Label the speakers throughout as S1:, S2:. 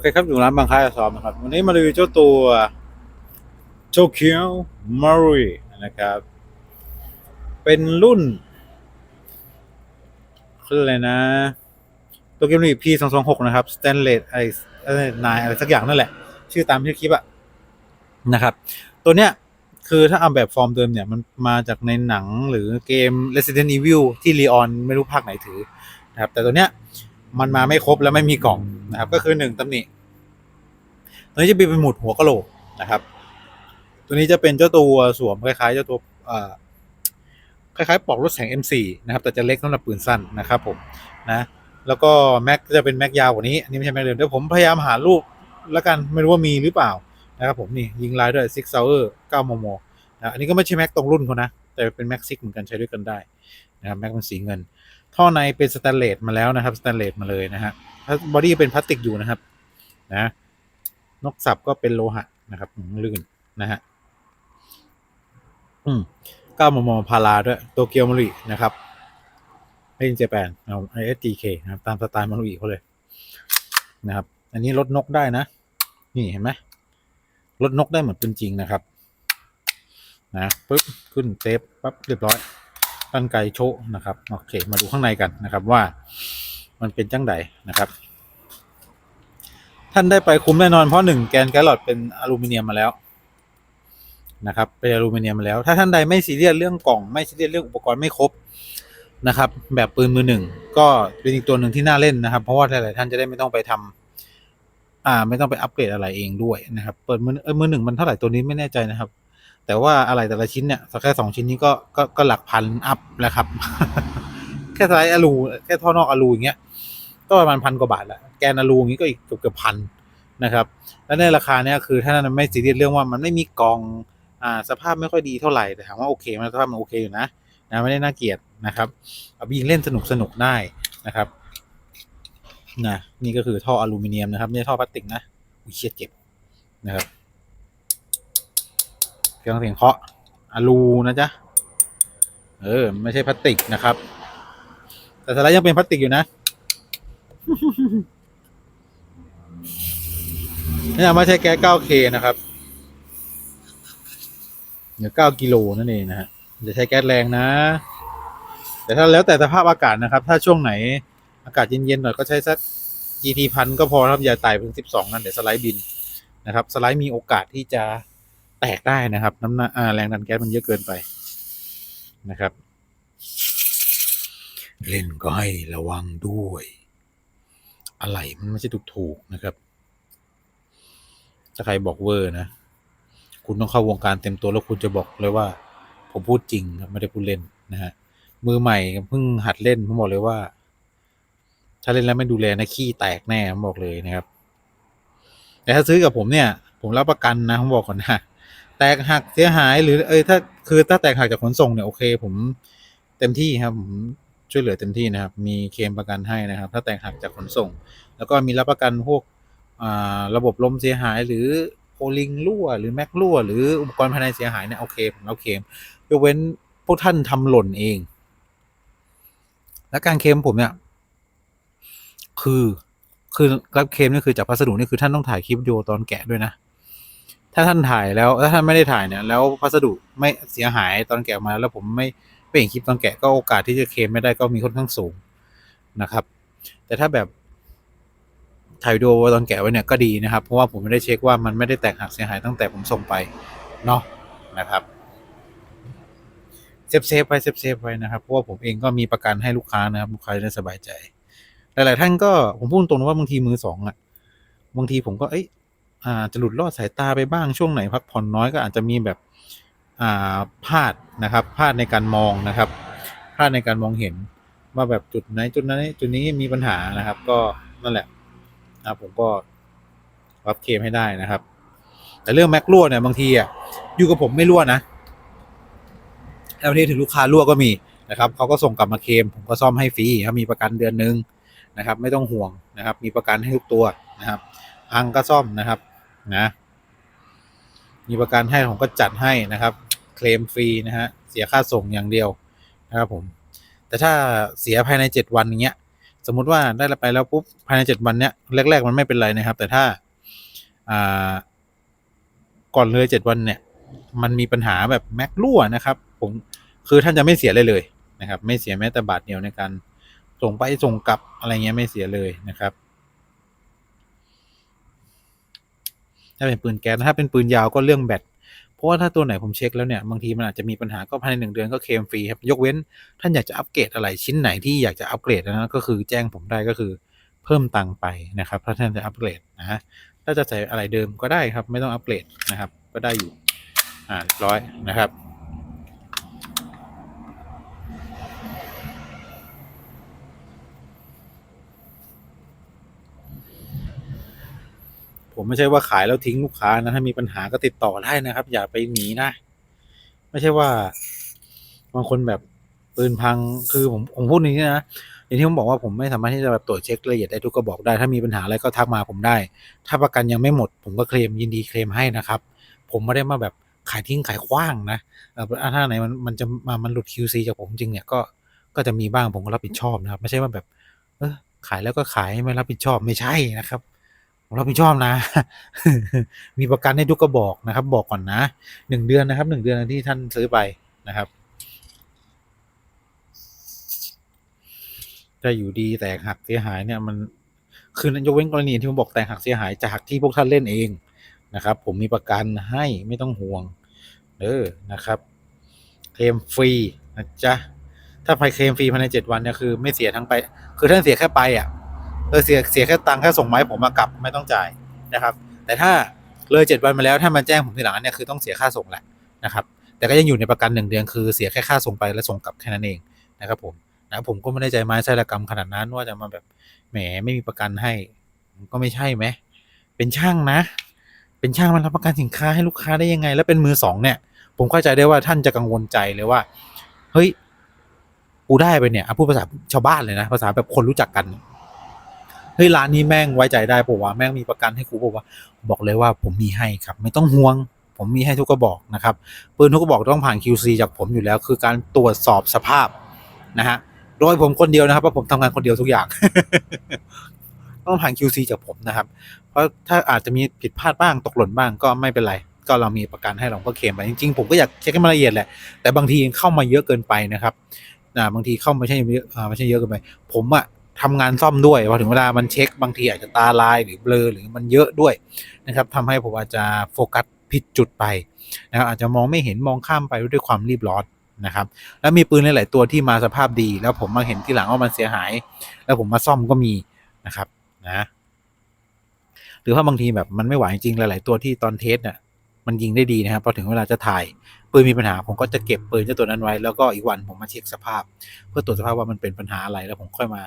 S1: อเคครับอยู่ร้านบางค่ายซ้อมนะครับ วันนี้มารีวิวเจ้าตัว Tokyo m a r i นะครับ เป็นรุ่นคืออะไรนะ Tokyo Marui P 2 2 6นะครับ Stainless ไออะไนายอะไรสักอย่างนั่นแหละ ชื่อตามที่คลิปอะนะครับ ตัวเนี้ยคือถ้าเอาแบบฟอร์มเดิมเนี่ย มันมาจากในหนังหรือเกม Resident Evil ที่ลีออนไม่รู้ภาคไหนถือนะครับ แต่ตัวเนี้ย มันมาไม่ครบแล้วไม่มีกล่องนะครับ ก็คือหนึ่งตำหนิตัวนี้จะเป็นหมุดหัวกะโหลกนะครับ ตัวนี้จะเป็นเจ้าตัวสวมคล้ายๆเจ้าตัวคล้ายๆปลอกรถแสง M4 นะครับ แต่จะเล็กสำหรับปืนสั้นนะครับผมนะแล้วก็แม็กจะเป็นแม็กยาวกว่านี้อันนี้ไม่ใช่แม็กเดิมเดี๋ยวผมพยายามหารูปแล้วกันไม่รู้ว่ามีหรือเปล่านะครับผมนี่ยิงลายด้วย Six Hour 9มมนะอันนี้ก็ไม่ใช่แม็กตรงรุ่นเขานะแต่เป็นแม็กซิกเหมือนกันใช้ด้วยกันได้นะครับแม็กมันสีเงิน ท่อในเป็นสแตนเลสมาแล้วนะครับสแตนเลสมาเลยนะฮะบอดี้เป็นพลาสติกอยู่นะครับนะนกสับก็เป็นโลหะนะครับอืมลื่นนะฮะอืมก้ามมพาราด้วยโตเกียวมารุนะครับเล่นเจแปนเอา ISGK นะครับตามสไตล์มารุเขาเลยนะครับ อันนี้ลดนกได้นะ นี่เห็นไหมลดนกได้เหมือนเป็นจริงนะครับ นะปึ๊บขึ้นเซฟปั๊บเรียบร้อย ตั้นไกโชะนะครับโอเค มาดูข้างในกันนะครับว่ามันเป็นจังไดนะครับ ท่านได้ไปคุ้มแน่นอนเพราะหนึ่งแกนแกลลอดเป็นอลูมิเนียมมาแล้วนะครับเป็นอลูมิเนียมมาแล้ว ถ้าท่านใดไม่ซีเรียสเรื่องกล่องไม่ซีเรียสเรื่องอุปกรณ์ไม่ครบนะครับ แบบปืนมือหนึ่งก็เป็นอีกตัวหนึ่งที่น่าเล่นนะครับ เพราะว่าหลายๆท่านจะได้ไม่ต้องไปทำอ่า ไม่ต้องไปอัปเกรดอะไรเองด้วยนะครับ เปิดมือเออมือหนึ่งมันเท่าไหร่ตัวนี้ไม่แน่ใจนะครับ แต่ว่าอะไรแต่ละชิ้นเนี่ยแค่สองชิ้นนี้ก็ก็ก็หลักพันอัพแล้วครับ แค่สไลด์อลูแค่ท่อนอกอลูอย่างเงี้ยก็ประมาณพันกว่าบาทละแกนอลูอย่างงี้ก็อีกเกือบเกือบพันนะครับ และในราคาเนี้ยคือถ้านั้นไม่ซีเรียสเรื่องว่ามันไม่มีกล่องอ่าสภาพไม่ค่อยดีเท่าไหร่แต่ถามว่าโอเคมันสภาพมันโอเคอยู่นะนะไม่ได้น่าเกลียดนะครับเอาไปยิงเล่นสนุกสนุกได้นะครับนะนี่ก็คือท่ออลูมิเนียมนะครับไม่ใช่ท่อพลาสติกนะอุ้ยเชียเจ็บนะครับ เครื่องเสียงเคาะอลูนะจ๊ะ เออ ไม่ใช่พลาสติกนะครับ แต่สไลด์ยังเป็นพลาสติกอยู่นะนี่ไม่ใช่แก๊ส 9K นะครับเดี๋ยว9กิโลนั่นเองนะฮะจะใช้แก๊สแรงนะ แต่ถ้าแล้วแต่สภาพอากาศนะครับ ถ้าช่วงไหนอากาศเย็นๆหน่อยก็ใช้สัก GT พันก็พอครับอย่าไต่ถึง 12 นั่นเดี๋ยวสไลด์บินนะครับ สไลด์มีโอกาสที่จะ แตกได้นะครับ น้ำหนักแรงดันแก๊สมันเยอะเกินไปนะครับ เล่นก็ให้ระวังด้วย อะไรมันไม่ใช่ถูกถูกๆนะครับ ถ้าใครบอกเวอร์นะ คุณต้องเข้าวงการเต็มตัวแล้วคุณจะบอกเลยว่า ผมพูดจริงครับไม่ได้พูดเล่นนะฮะมือใหม่เพิ่งหัดเล่นผมบอกเลยว่า ถ้าเล่นแล้วไม่ดูแลนะขี้แตกแน่ผมบอกเลยนะครับ แต่ถ้าซื้อกับผมเนี่ย ผมรับประกันนะผมบอกก่อนนะ แตกหักเสียหายหรือเอยถ้าคือถ้าแตกหักจากขนส่งเนี่ยโอเค ผมเต็มที่ครับผมช่วยเหลือเต็มที่นะครับ มีเคลมประกันให้นะครับ ถ้าแตกหักจากขนส่ง แล้วก็มีรับประกันพวกอ่าระบบลมเสียหายหรือโอลิงรั่วหรือแม็กรั่ว หรืออุปกรณ์ภายในเสียหายเนี่ยโอเคผมรับเคลมยกเว้นพวกท่านทำหล่นเอง และการเคลมผมเนี่ย คือคือรับเคลมนี่คือจากพัสดุนี่คือท่านต้องถ่ายคลิปวิดีโอตอนแกะด้วยนะ ถ้าท่านถ่ายแล้วถ้าท่านไม่ได้ถ่ายเนี่ยแล้วพัสดุไม่เสียหายตอนแกะออกมา แล้วผมไม่ไม่เห็นคลิปตอนแกะก็โอกาสที่จะเคลมไม่ได้ก็มีค่อนข้างสูงนะครับ แต่ถ้าแบบถ่ายวิดีโอตอนแกะไว้เนี่ยก็ดีนะครับ เพราะว่าผมไม่ได้เช็คว่ามันไม่ได้แตกหักเสียหายตั้งแต่ผมส่งไปเนาะนะครับเซฟเซฟไว้เซฟเซฟไว้นะครับเพราะว่าผมเองก็มีประกันให้ลูกค้านะครับลูกค้าจะได้สบายใจ หลาย ๆ ท่านก็ผมพูดตรงๆว่าบางทีมือสองอะบางทีผมก็เอ้ย อาจจะหลุดลอดสายตาไปบ้างช่วงไหนพักผ่อนน้อยก็อาจจะมีแบบอ่าพลาดนะครับพลาดในการมองนะครับพลาดในการมองเห็นว่าแบบจุดไหนจุดนั้นจุดนี้มีปัญหานะครับ ก็นั่นแหละนะผมก็รับเคลมให้ได้นะครับ แต่เรื่องแม็กรั่วเนี่ยบางทีอะอยู่กับผมไม่รั่วนะแล้วบางทีถึงลูกค้ารั่วก็มีนะครับเขาก็ส่งกลับมาเคลมผมก็ซ่อมให้ฟรีครับมีประกันเดือนหนึ่งนะครับ ไม่ต้องห่วงนะครับ มีประกันให้ทุกตัวนะครับพังก็ซ่อมนะครับ นะ มีประกันให้ผมก็จัดให้นะครับ เคลมฟรีนะฮะ เสียค่าส่งอย่างเดียวนะครับผม แต่ถ้าเสียภายในเจ็ดวันอย่างเงี้ย สมมุติว่าได้ไปแล้วปุ๊บภายในเจ็ดวันเนี้ยแรก ๆ มันไม่เป็นไรนะครับ แต่ถ้าอ่าก่อนเลยเจ็ดวันเนี่ย มันมีปัญหาแบบแม็กรั่วนะครับ ผมคือท่านจะไม่เสียเลยเลยนะครับ ไม่เสียแม้แต่บาทเดียวในการส่งไปส่งกลับอะไรเงี้ยไม่เสียเลยนะครับ ถ้าเป็นปืนแก๊สถ้าเป็นปืนยาวก็เรื่องแบตเพราะว่าถ้าตัวไหนผมเช็คแล้วเนี่ยบางทีมันอาจจะมีปัญหาก็ภายในหนึ่งเดือนก็เคลมฟรีครับยกเว้น ท่านอยากจะอัปเกรดอะไรชิ้นไหนที่อยากจะอัปเกรดนะก็คือแจ้งผมได้ก็คือเพิ่มตังค์ไปนะครับถ้าท่านจะอัปเกรดนะฮะถ้าจะใส่อะไรเดิมก็ได้ครับ ไม่ต้องอัปเกรดนะครับ ก็ได้อยู่อ่าร้อยนะครับ ผมไม่ใช่ว่าขายแล้วทิ้งลูกค้านะถ้ามีปัญหาก็ติดต่อได้นะครับ อย่าไปหนีนะ ไม่ใช่ว่า บางคนแบบปืนพังคือผมผมพูดอย่างนี้นะอย่างที่ผมบอกว่าผมไม่สามารถที่จะแบบตรวจเช็คละเอียดได้ทุกกระบอกได้ ถ้ามีปัญหาอะไรก็ทักมาผมได้ ถ้าประกันยังไม่หมด ผมก็เคลมยินดีเคลมให้นะครับ ผมไม่ได้มาแบบขายทิ้งขายขว้างนะเออถ้าไหนมันมันจะมามันหลุด QC จากผมจริงเนี่ยก็ก็จะมีบ้างผมก็รับผิดชอบนะครับ ไม่ใช่ว่าแบบ เออขายแล้วก็ขายไม่รับผิดชอบไม่ใช่นะครับ รับผิดชอบนะ มีประกันให้ทุกกระบอกนะครับ บอกก่อนนะหนึ่งเดือนนะครับหนึ่งเดือนที่ท่านซื้อไปนะครับถ้าอยู่ดีแตกหักเสียหายเนี่ยมันคือยกเว้นกรณีที่ผมบอกแตกหักเสียหายจากที่พวกท่านเล่นเองนะครับ ผมมีประกันให้ไม่ต้องห่วงเออนะครับเคลมฟรีนะจ๊ะถ้าไปเคลมฟรีภายในเจ็ดวันเนี่ยคือ ไม่เสียทั้งไป คือท่านเสียแค่ไปอะ เออเสียเสียแค่ตังค์แค่ส่งไม้ผมมากลับไม่ต้องจ่ายนะครับ แต่ถ้าเลยเจ็ดวันมาแล้วถ้ามันแจ้งผมทีหลังเนี่ยคือต้องเสียค่าส่งแหละนะครับ แต่ก็ยังอยู่ในประกันหนึ่งเดือนคือเสียแค่ค่าส่งไปและส่งกลับแค่นั้นเองนะครับผมนะผมก็ไม่ได้ใจไม้ไส้ระกรรมขนาดนั้นว่าจะมาแบบแหมไม่มีประกันให้ก็ไม่ใช่ไหมเป็นช่างนะ เป็นช่างมันรับประกันสินค้าให้ลูกค้าได้ยังไง แล้วเป็นมือสองเนี่ย ผมเข้าใจได้ว่าท่านจะกังวลใจเลยว่า เฮ้ยกูได้ไปเนี่ยอะพูดภาษาชาวบ้านเลยนะภาษาแบบคนรู้จักกัน เฮ้ยร้านนี้แม่งไว้ใจได้ปะวะแม่งมีประกันให้กูปะวะบอกเลยว่าผมมีให้ครับ ไม่ต้องห่วง ผมมีให้ทุกกระบอกนะครับปืนทุกกระบอกต้องผ่าน QC จากผมอยู่แล้ว คือการตรวจสอบสภาพนะฮะโดยผมคนเดียวนะครับเพราะผมทำงานคนเดียวทุกอย่าง ต้องผ่าน QC จากผมนะครับ เพราะถ้าอาจจะมีผิดพลาดบ้างตกหล่นบ้างก็ไม่เป็นไรก็เรามีประกันให้เราก็เคลมไปจริงๆ ผมก็อยากเช็คให้มันละเอียดแหละแต่บางทีเข้ามาเยอะเกินไปนะครับนะบางทีเข้ามาไม่ใช่เยอะไม่ใช่เยอะเกินไป ผมอะ ทำงานซ่อมด้วยพอถึงเวลามันเช็คบางทีอาจจะตาลายหรือเบลอหรือมันเยอะด้วยนะครับทำให้ผมอาจจะโฟกัสผิดจุดไปนะครับอาจจะมองไม่เห็นมองข้ามไปด้วยความรีบร้อนนะครับ แล้วมีปืนหลาย ๆ ตัวที่มาสภาพดี แล้วผมมาเห็นที่หลังว่ามันเสียหาย แล้วผมมาซ่อมก็มีนะครับนะหรือว่าบางทีแบบมันไม่ไหวจริงหลาย ๆ ตัวที่ตอนเทสเนี่ยมันยิงได้ดีนะครับพอถึงเวลาจะถ่ายปืนมีปัญหาผมก็จะเก็บปืนเจ้าตัวนั้นไว้ แล้วก็อีกวันผมมาเช็คสภาพ เพื่อตรวจสภาพว่ามันเป็นปัญหาอะไรแล้วผมค่อยมา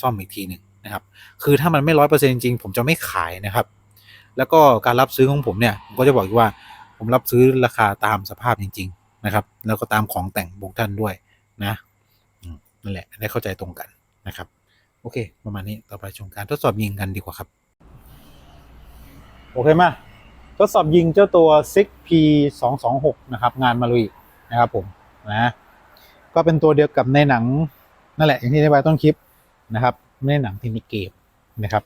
S1: ซ่อมอีกทีหนึ่งนะครับ คือถ้ามันไม่ร้อยเปอร์เซ็นต์จริงๆผมจะไม่ขายนะครับ แล้วก็การรับซื้อของผมเนี่ยผมก็จะบอกว่าผมรับซื้อราคาตามสภาพจริง ๆนะครับ แล้วก็ตามของแต่งบุกท่านด้วยนะนั่นแหละได้เข้าใจตรงกันนะครับ โอเค ประมาณนี้ต่อไปชมการทดสอบยิงกันดีกว่าครับ โอเคมาทดสอบยิงเจ้าตัว 6P 2 2 6นะครับ งานมาลุยนะครับผมนะก็เป็นตัวเดียวกับในหนังนั่นแหละอย่างที่ได้ไปต้นคลิป นะครับไม่ได้หนังที่มีเกมนะครับ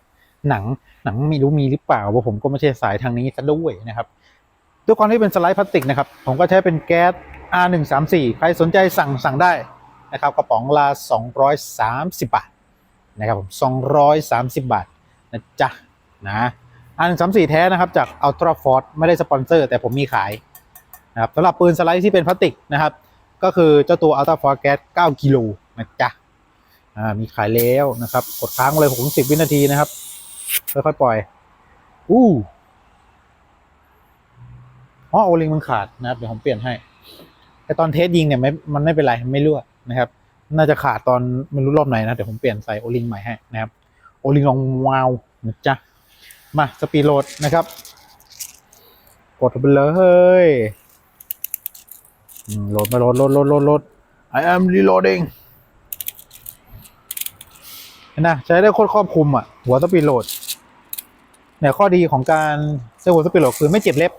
S1: หนังหนังไม่รู้มีหรือเปล่าเพราะผมก็ไม่ใช่สายทางนี้ซะด้วยนะครับด้วยความที่เป็นสไลด์พลาสติกนะครับ ผมก็ใช้เป็นแก๊ส R134 ใครสนใจสั่งสั่งได้นะครับกระป๋องละ230 บาทนะครับผม230 บาทนะจ๊ะนะอันสามสี่แท้นะครับจาก Ultra Force ไม่ได้สปอนเซอร์ แต่ผมมีขายนะครับสำหรับปืนสไลด์ที่เป็นพลาสติกนะครับ ก็คือเจ้าตัว Ultra Force Gas 9กิโลนะจ๊ะ อ่ามีขายแล้วนะครับ กดค้างเลยผมสิบวินาทีนะครับค่อยๆปล่อย อู้อ๋อโอลิงมันขาดนะครับเดี๋ยวผมเปลี่ยนให้แต่ตอนเทสยิงเนี่ยไม่มันไม่เป็นไรไม่รั่วนะครับ น่าจะขาดตอนไม่รู้รอบไหนนะเดี๋ยวผมเปลี่ยนใส่โอลิงใหม่ให้นะครับโอลิงลองวาวนะจ๊ะมาสปีดโหลดนะครับ กดไปเลยโหลดมาโหลดโหลดโหลดโหลด I am reloading นะใช้ได้โคตรครอบคลุมอะหัวสปีดโหลดเนี่ยข้อดีของการใช้หัวสปีดโหลดคือไม่เจ็บเล็บ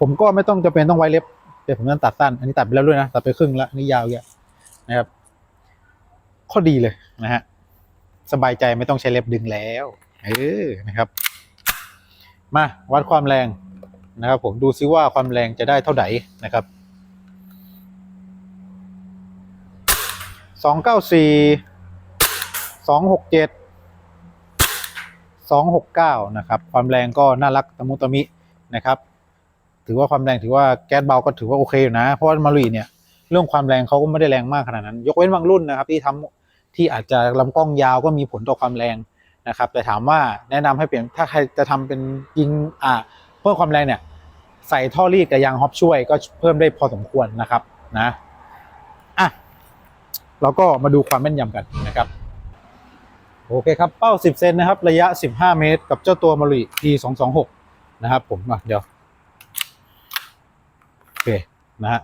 S1: ผมก็ไม่ต้องจำเป็นต้องไว้เล็บเดี๋ยวผมจะตัดสั้น อันนี้ตัดไปแล้วด้วยนะตัดไปครึ่งแล้วนนี่ยาวเยอะนะครับ ข้อดีเลยนะฮะสบายใจไม่ต้องใช้เล็บดึงแล้วเออนะครับ มาวัดความแรงนะครับ ผมดูซิว่าความแรงจะได้เท่าไหร่นะครับสองเก้าสี่ สองหกเจ็ดสองหกเก้านะครับ ความแรงก็น่ารักตะมุตะมินะครับ ถือว่าความแรงถือว่าแก๊สเบาก็ถือว่าโอเคอยู่นะ เพราะว่ามารุยเนี่ยเรื่องความแรงเขาก็ไม่ได้แรงมากขนาดนั้น ยกเว้นบางรุ่นนะครับ ที่ทำที่อาจจะลำกล้องยาวก็มีผลต่อความแรงนะครับ แต่ถามว่าแนะนำให้เปลี่ยนถ้าใครจะทำเป็นยิงอ่าเพิ่มความแรงเนี่ยใส่ท่อรีดกับยางฮอปช่วยก็เพิ่มได้พอสมควรนะครับนะอะเราก็มาดูความแม่นยำกันนะครับ โอเคครับ เป้า 10 เซนนะครับ ระยะ 15 เมตร กับเจ้าตัวมารุย P226 นะครับผมเดี๋ยว โอเค นะฮะ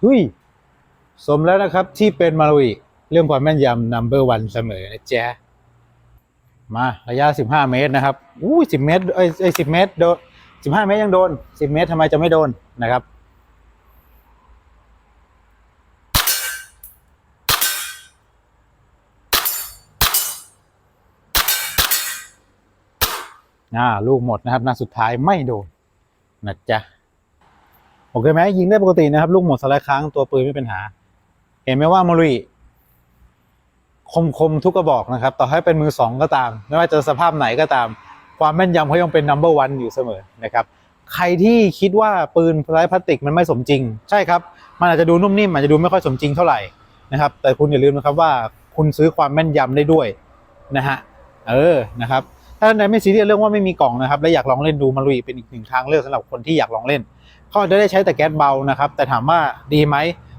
S1: เฮ้ย สมแล้วนะครับที่เป็นมารุย เรื่องความแม่นยำ number one เสมอนะจ๊ะมาระยะ 15 เมตรนะครับอู้10เมตรเอ้ยเอ้ย10เมตรโดน15 เมตรยังโดน 10 เมตรทำไมจะไม่โดนนะครับอ่าลูกหมดนะครับนัดสุดท้ายไม่โดนนะจ๊ะโอเคไหมยิงได้ปกตินะครับ ลูกหมดสลด์ค้างตัวปืนไม่เป็นหา เห็นไหมว่ามารุย คมคมๆทุกกระบอกนะครับ ต่อให้เป็นมือสองก็ตาม ไม่ว่าจะสภาพไหนก็ตาม ความแม่นยำเขายังเป็น number one อยู่เสมอนะครับใครที่คิดว่าปืนไร้พลาสติกมันไม่สมจริง ใช่ครับ มันอาจจะดูนุ่มนิ่มอาจจะดูไม่ค่อยสมจริงเท่าไหร่นะครับ แต่คุณอย่าลืมนะครับว่าคุณซื้อความแม่นยำได้ด้วยนะฮะเออนะครับถ้าท่านใดไม่ซีเรียสเรื่องว่าไม่มีกล่องนะครับ และอยากลองเล่นดูมาลุยเป็นอีกหนึ่งทางเลือกสำหรับคนที่อยากลองเล่นเขาอาจจะได้ใช้แต่แก๊สเบานะครับ แต่ถามว่าดีไหม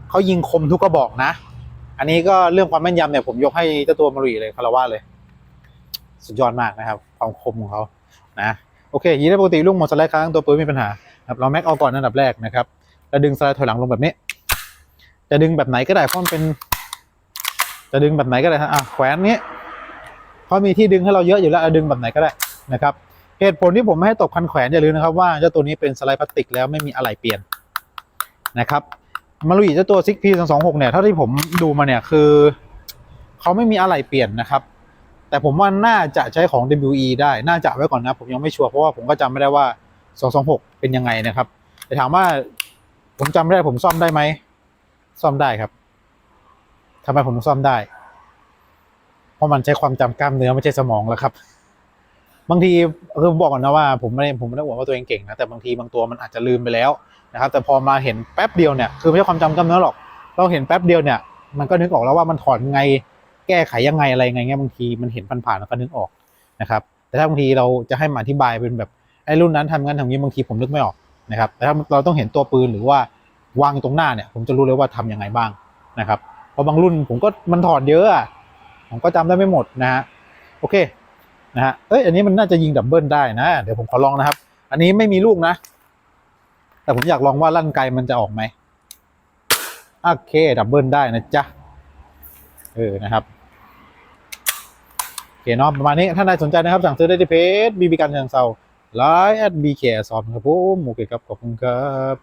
S1: เขายิงคมทุกกระบอกนะ อันนี้ก็เรื่องความแม่นยำเนี่ยผมยกให้เจ้าตัวมารุยเลยคาราวาเลย สุดยอดมากนะครับ ความคมของเขานะโอเคยิงได้ปกติลูกหมดสไลด์ค้างตัวปืนมีปัญหาครับเราแม็กเอาก่อนอันดับแรกนะครับแล้วดึงสไลด์ถอยหลังลงแบบนี้ จะดึงแบบไหนก็ได้เพราะมันเป็น จะดึงแบบไหนก็ได้อะแขวนนี้เพราะมีที่ดึงให้เราเยอะอยู่แล้วดึงแบบไหนก็ได้นะครับเหตุผลที่ผมไม่ให้ตกคันแขวนอย่าลืมนะครับว่าเจ้าตัวนี้เป็นสไลด์พลาสติกแล้วไม่มีอะไหล่เปลี่ยนนะครับ มาลุยเจ้าตัวซิกพีสองสองหกเนี่ยเท่าที่ผมดูมาเนี่ยคือเขาไม่มีอะไหล่เปลี่ยนนะครับ แต่ผมว่าน่าจะใช้ของ WE ได้น่าจะไว้ก่อนนะ ผมยังไม่ชัวร์เพราะว่าผมก็จำไม่ได้ว่า226เป็นยังไงนะครับ แต่ถามว่าผมจำไม่ได้ผมซ่อมได้ไหมซ่อมได้ครับทำไมผมถึงซ่อมได้ เพราะมันใช้ความจำกล้ามเนื้อไม่ใช่สมองแล้วครับ บางทีคือบอกก่อนนะว่าผมไม่ได้ผมไม่ได้บอกว่าตัวเองเก่งนะแต่บางทีบางตัวมันอาจจะลืมไปแล้วนะครับแต่พอมาเห็นแป๊บเดียวเนี่ยคือไม่ใช่ความจำกล้ามเนื้อหรอก เราเห็นแป๊บเดียวเนี่ยมันก็นึกออกแล้วว่ามันถอนไงแก้ไขยังไงอะไรยังไงเงี้ยบางทีมันเห็นผ่านๆแล้วก็นึกออกนะครับแต่ถ้าบางทีเราจะให้มาอธิบายเป็นแบบไอ้รุ่นนั้นทำงั้นทำงี้บางทีผมนึกไม่ออกนะครับแต่ถ้าเราต้องเห็นตัวปืนหรือว่าวางตรงหน้าเนี่ย ผมจะรู้เลยว่าทำยังไงบ้างนะครับเพราะบางรุ่นผมก็มันถอดเยอะอะผมก็จำได้ไม่หมดนะฮะโอเค นะฮะเอ้ยอันนี้มันน่าจะยิงดับเบิลได้นะ เดี๋ยวผมขอลองนะครับ อันนี้ไม่มีลูกนะ แต่ผมอยากลองว่าลั่นไกลมันจะออกไหมโอเคดับเบิลได้นะจ๊ะเออนะครับโอเคเนาะประมาณนี้ถ้าใครสนใจนะครับ สั่งซื้อได้ที่เพจบีบีกันเชิงเซาไลน์แอดบีเคซอมครับผมโอเคครับ ขอบคุณครับ